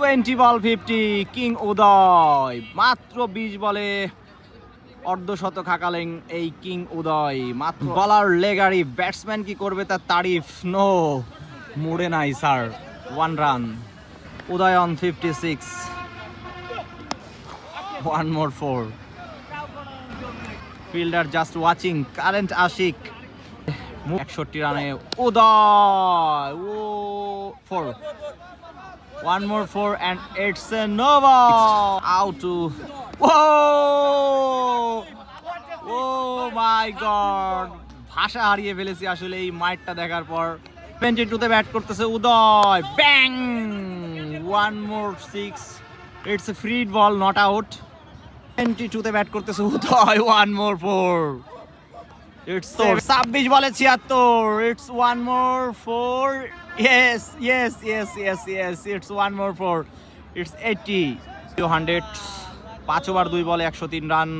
Twenty ball fifty king Uday মাত্র বিশ বলে অর্ধশতক হাঁকালেন এই কিং উদয় মাত্র বলার লেগারি ব্যাটসম্যান কি করবে তার তারিফ? নো মুড়ে নাই sir one run Uday on fifty six one more four fielder just watching current Ashiq একষট্টি রানে Uday oh four one more four and it's a no out two oh oh my god ভাষা হারিয়ে ফেলেছি আসলে এই মাইটটা দেখার পর। Twenty টুতে ব্যাট করতেছে Uday. Bang one more six it's a free ball not out twenty টুতে ব্যাট করতেছে Uday. One more four it's ছাব্বিশ বলে ছিয়াত্তর। It's one more four yes yes yes yes yes it's one more four it's eighty two hundred পাঁচ over দুই বলে একশো তিন রান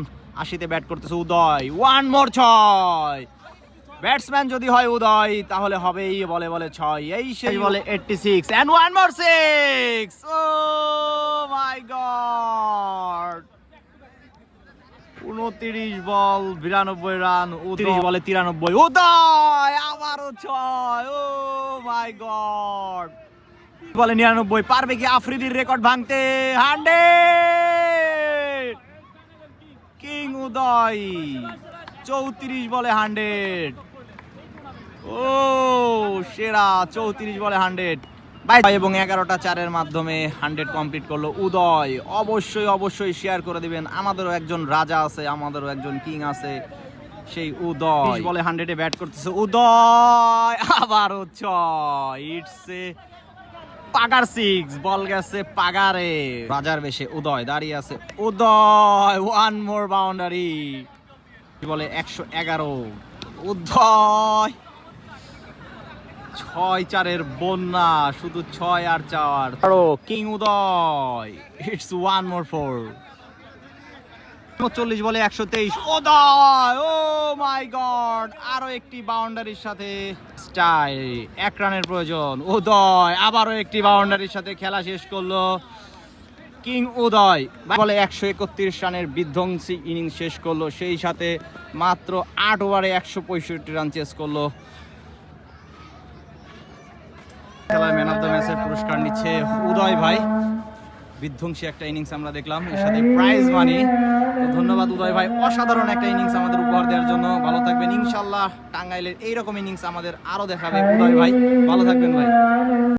আশিতে ব্যাট করতেছে উদয়। ওয়ান মোর ছয়। ব্যাটসম্যান যদি হয় উদয় তাহলে হবেই বলে বলে ছয়। এই সেই বলে eighty six and one more six oh my god উনত্রিশ বল বিরানব্বই রান উনত্রিশ বলে তিরানব্বই। উদয় আবারও ছয়। Oh my god. বলে নিরানব্বই। পারবে কি আফ্রিদির রেকর্ড ভাঙতে? হান্ড্রেড! কিং উদয় চৌত্রিশ বলে হান্ড্রেড। ও সেরা চৌত্রিশ বলে হান্ড্রেড। এবং এগারোটা চারের মাধ্যমে হান্ড্রেড কমপ্লিট করল উদয়। অবশ্যই অবশ্যই শেয়ার করে দিবেন। আমাদেরও একজন রাজা আছে আমাদেরও একজন কিং আছে সেই উদয়। বলে হান্ড্রেডে ব্যাট করতেছে। উদয় আবারও ছয় ইটস এ পাগার সিক্স বল গেছে পাগারে রাজার বেশে উদয় দাঁড়িয়ে আছে। উদয় ওয়ান মোর বাউন্ডারি বলে একশো এগারো। উদয়। ছয় চারের বন্যা, শুধু ছয় আর চার। আরও king Uday it's one more four চল্লিশ বলে একশো তেইশ। উদয়, ও মাই গড আরও একটি বাউন্ডারির সাথে স্টাই এক রানের প্রয়োজন। উদয়, আবারও একটি বাউন্ডারির সাথে খেলা শেষ করল কিং উদয়। বলে একশো একত্রিশ রানের বিধ্বংসী ইনিংস শেষ করল। সেই সাথে মাত্র আট ওভারে একশো পঁয়ষট্টি রান চেস করল। খেলায় ম্যান অফ দ্য ম্যাচের পুরস্কার নিচ্ছে উদয় ভাই। বিধ্বংসী একটা ইনিংস আমরা দেখলাম, এর সাথে প্রাইজ মানি তো ধন্যবাদ উদয় ভাই, অসাধারণ একটা ইনিংস আমাদের উপহার দেওয়ার জন্য। ভালো থাকবেন ইনশাল্লাহ টাঙ্গাইলের এইরকম ইনিংস আমাদের আরও দেখাবে উদয় ভাই। ভালো থাকবেন ভাই।